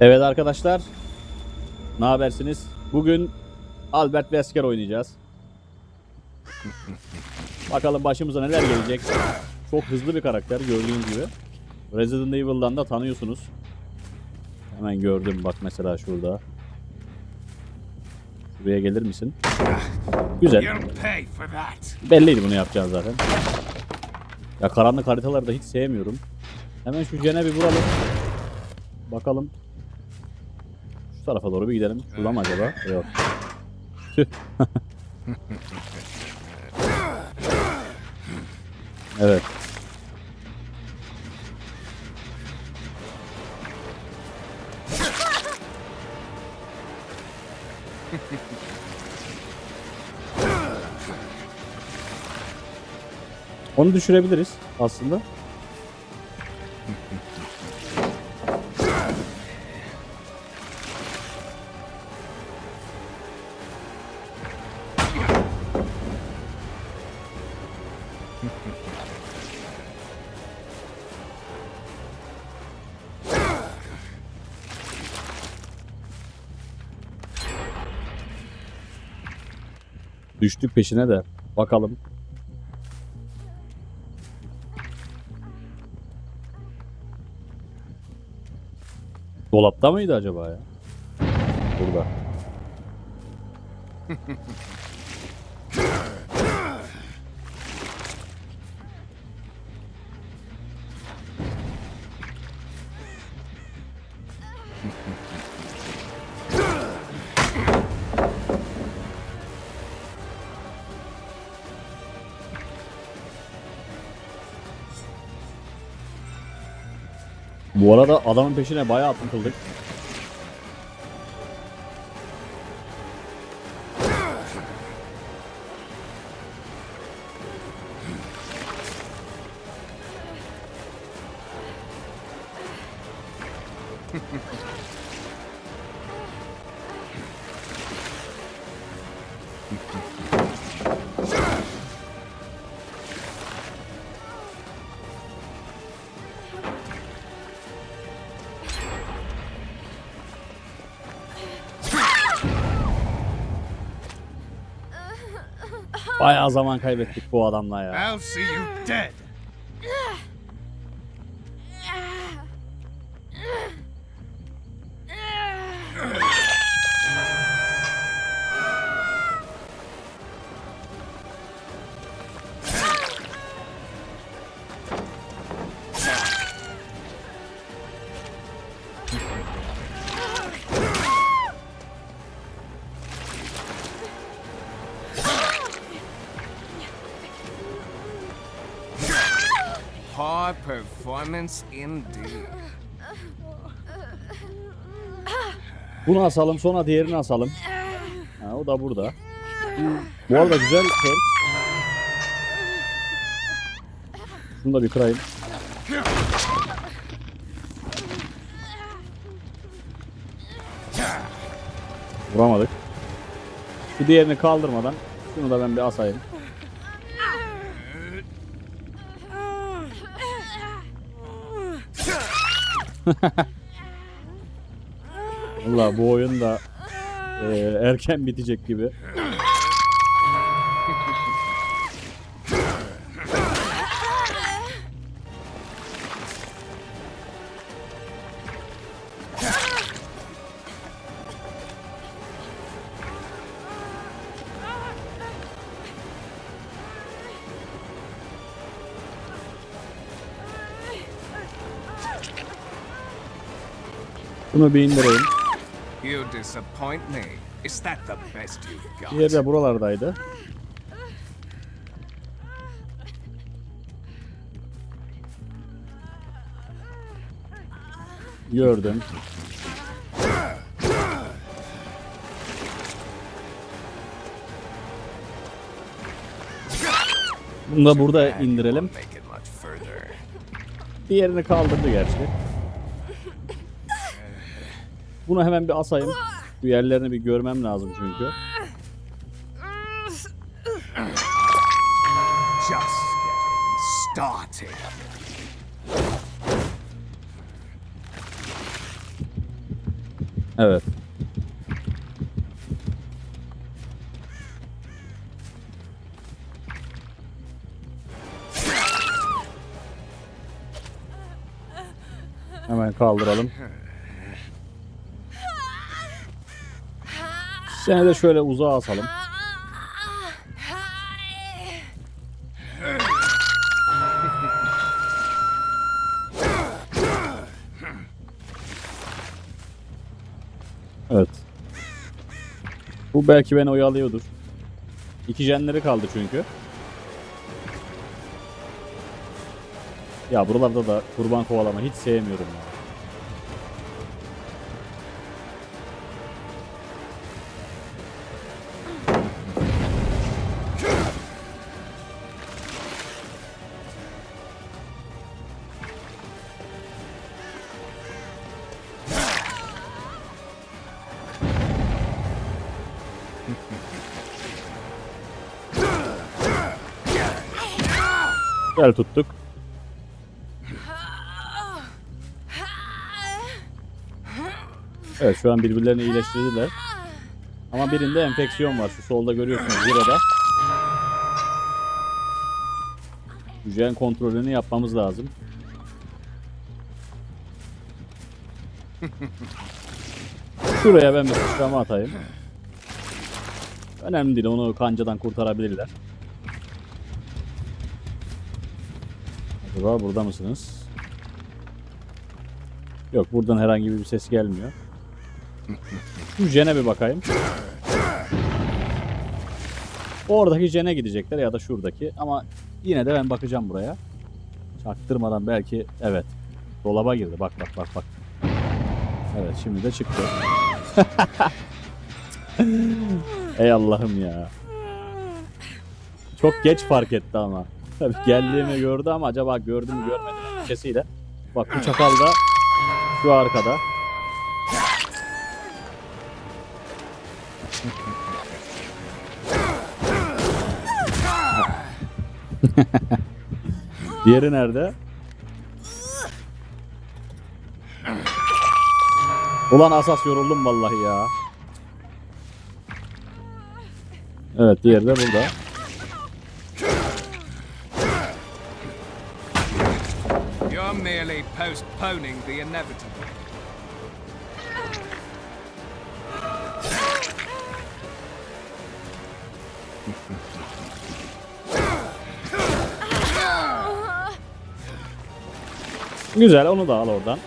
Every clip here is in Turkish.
Evet arkadaşlar. Ne habersiniz? Bugün Albert Wesker oynayacağız. Bakalım başımıza neler gelecek. Çok hızlı bir karakter gördüğünüz gibi. Resident Evil'dan da tanıyorsunuz. Hemen gördüm bak mesela şurada. Şuraya gelir misin? Güzel. Belliydi bunu yapacağız zaten. Ya karanlık haritaları da hiç sevmiyorum. Hemen şu Cene bir vuralım. Bakalım. Tarafa doğru bir gidelim. Şurada mı acaba? Yok. Evet. Onu düşürebiliriz aslında. Düştük peşine de. Bakalım. Dolapta mıydı acaba ya? Burada. Bu arada adamın peşine bayağı takıldık. Bayağı zaman kaybettik bu adamla ya. I'll see you dead. High performance indeed. Bunu asalım sonra diğerini asalım. Ha, o da burada. Bu arada güzel perk. Şunu da bir kırayım. Vuramadık. Şu diğerini kaldırmadan şunu da ben bir asayım. Valla bu oyun da e, erken bitecek gibi. Bunu bir indireyim. You disappoint me. Is that the best you've got? Diğeri de buralardaydı. Gördüm. Bunu da burada indirelim. Diğerini kaldırdı gerçi. Bunu hemen bir asayım. Bu yerlerini bir görmem lazım çünkü. Just started. Evet. Hemen kaldıralım. Seni de şöyle uzağa asalım. Evet. Bu belki beni oyalıyordur. İki jenleri kaldı çünkü. Ya buralarda da kurban kovalama hiç sevmiyorum ya. Gel tuttuk. Evet şu an birbirlerini iyileştirdiler. Ama birinde enfeksiyon var. Şu solda görüyorsunuz burada. Hücren kontrolünü yapmamız lazım. Şuraya ben bir sıçrama atayım. Önemli değil onu kancadan kurtarabilirler. Acaba burada mısınız? Yok buradan herhangi bir ses gelmiyor. Şu jene bir bakayım. Oradaki jene gidecekler ya da şuradaki ama yine de ben bakacağım buraya. Çaktırmadan belki evet. Dolaba girdi bak bak bak bak. Evet şimdi de çıktı. Ey Allah'ım ya. Çok geç fark etti ama. Tabii geldiğimi gördü ama acaba gördü mü görmedi mi endişesiyle. Bak bu çakal da şu arkada. Diğeri nerede? Ulan asas yoruldum vallahi ya. Evet diğeri de burada. Postponing the inevitable. Güzel onu da al oradan.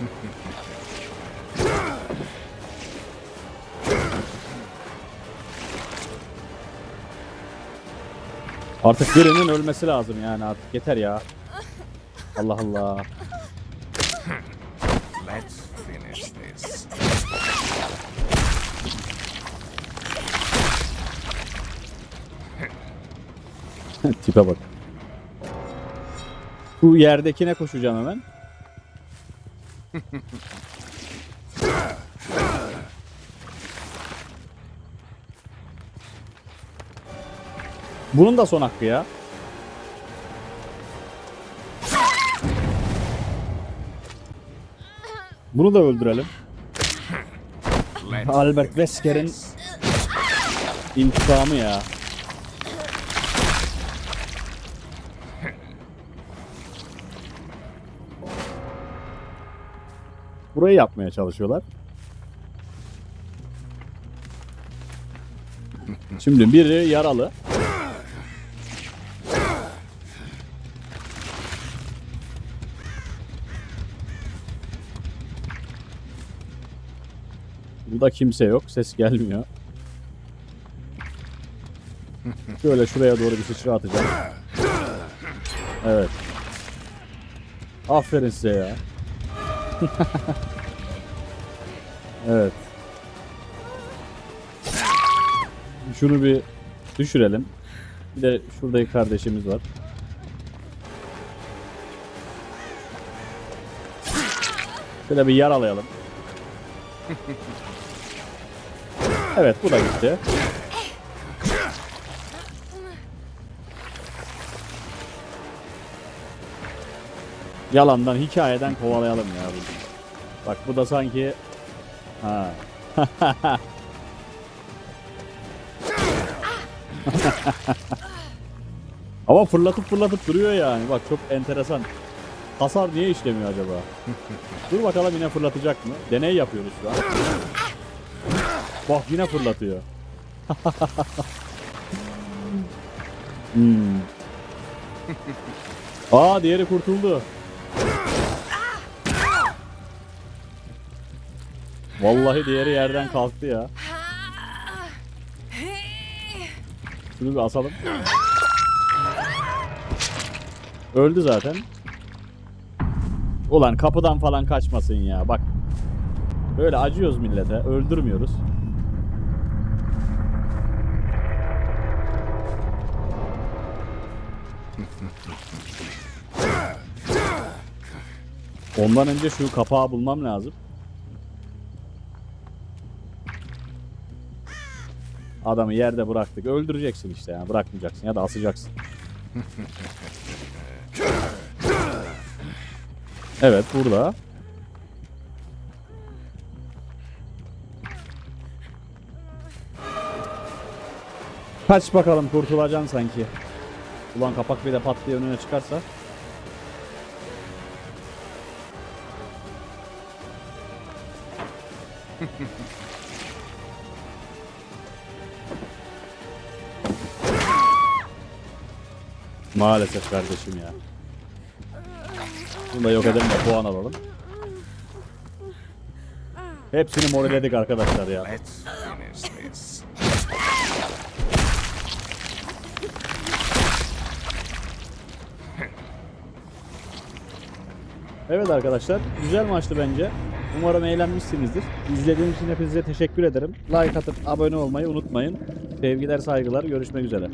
Artık birinin ölmesi lazım yani artık yeter ya. Allah Allah. Let's finish this. Tipe bak. Bu yerdekine koşacağım hemen. Bunun da son hakkı ya. Bunu da öldürelim. Albert this. intikamı ya. Burayı yapmaya çalışıyorlar. Şimdi biri yaralı. Burada kimse yok. Ses gelmiyor. Şöyle şuraya doğru bir sıçra atacağım. Evet. Aferin size ya. evet. Şunu bir düşürelim. Bir de şuradaki kardeşimiz var. Şöyle bir yaralayalım. Evet bu da gitti. Yalandan hikayeden kovalayalım ya. Bunu. Bak bu da sanki... Ha. Ama fırlatıp fırlatıp duruyor yani. Bak çok enteresan. Hasar niye işlemiyor acaba? Dur bakalım yine fırlatacak mı? Deney yapıyoruz şu an. Bak yine fırlatıyor. hmm. Aa diğeri kurtuldu. Vallahi diğeri yerden kalktı ya. Şunu bir asalım. Öldü zaten. Ulan kapıdan falan kaçmasın ya bak. Böyle acıyoruz millete. Öldürmüyoruz. Ondan önce şu kapağı bulmam lazım. Adamı yerde bıraktık. Öldüreceksin işte ya. Bırakmayacaksın ya da asacaksın. Evet burada. Kaç bakalım kurtulacaksın sanki. Ulan kapak bir de pat diye önüne çıkarsa. Maalesef kardeşim ya. Bunu da yok edelim de puan alalım. Hepsini moreledik arkadaşlar ya. Evet arkadaşlar güzel maçtı bence. Umarım eğlenmişsinizdir. İzlediğiniz için hepinize teşekkür ederim. Like atıp abone olmayı unutmayın. Sevgiler saygılar görüşmek üzere.